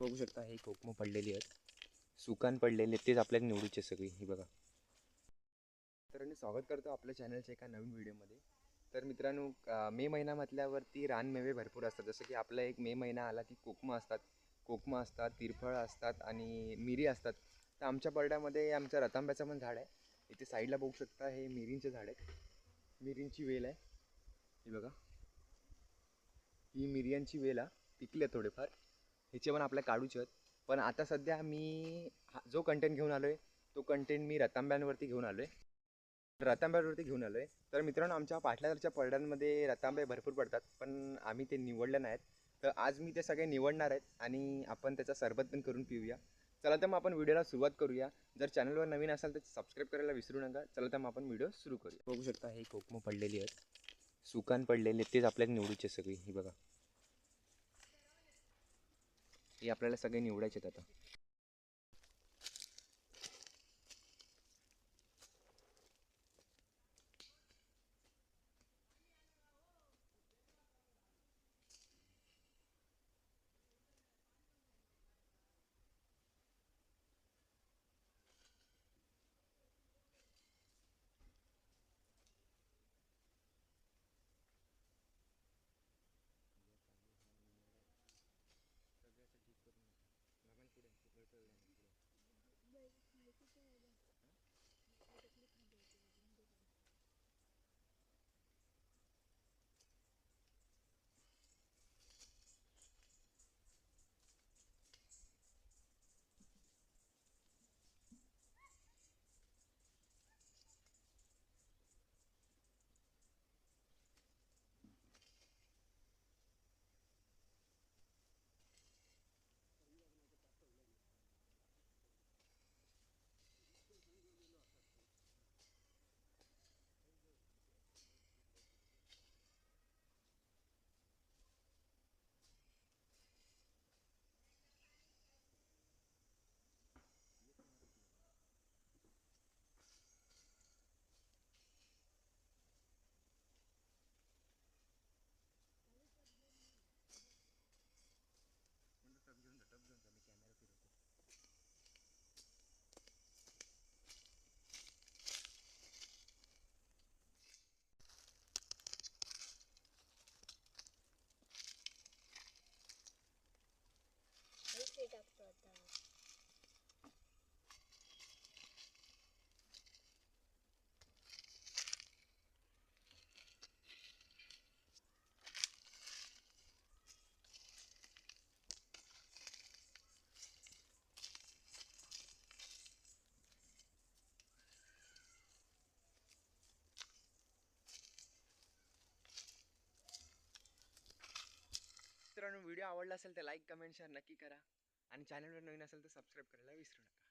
बघू शकता हे कोकमं पडलेली आहेत. सुकान पडलेले तेच आपल्याला निवडूचे सगळी ही बघा. तर मी स्वागत करतो आपल्या चॅनलच्या एका नवीन व्हिडिओमध्ये तर मित्रांनो मे महिना म्हटल्यावरती रानमेवे भरपूर असतात. जसं की आपला एक मे महिना आला की कोकमं असतात. कोकमं असतात तिरफळ असतात आणि मिरी असतात. तर आमच्या परड्यामध्ये आमच्या रतांब्याचं पण झाड आहे. इथे साईडला बघू शकता हे मिरींचे झाड आहे मिरींची वेल आहे. ही बघा. ही मिरियांची वेल आहे. पिकले थोडेफार. ह्याचे पण आपल्या काढूचे आहेत. पण आता सध्या मी हा जो कंटेंट घेऊन आलो आहे तो कंटेंट मी रतांब्यांवरती घेऊन आलो आहे रतांब्यांवरती घेऊन आलो आहे तर मित्रांनो आमच्या पाटलाच्या पडद्यांमध्ये रतांबे भरपूर पडतात पण आम्ही ते निवडले नाहीत. तर आज मी ते सगळे निवडणार आहेत आणि आपण त्याचा सरबत पण करून पिऊया. चला तर मग आपण व्हिडिओला सुरुवात करूया. जर चॅनलवर नवीन असाल तर सबस्क्राईब करायला विसरू नका. चला तर मग आपण व्हिडिओ सुरू करूया. बघू शकता हे कोकमं पडलेली आहेत. सुकान पडलेले तेच आपल्याला निवडूचे सगळी ही बघा. हे आपल्याला सगळे निवडायचे आहेत आता. मित्रांनो व्हिडिओ आवडला असेल तर लाईक कमेंट शेअर नक्की करा. आणि चॅनलवर नवीन असेल तर सबस्क्राईब करायला विसरू नका.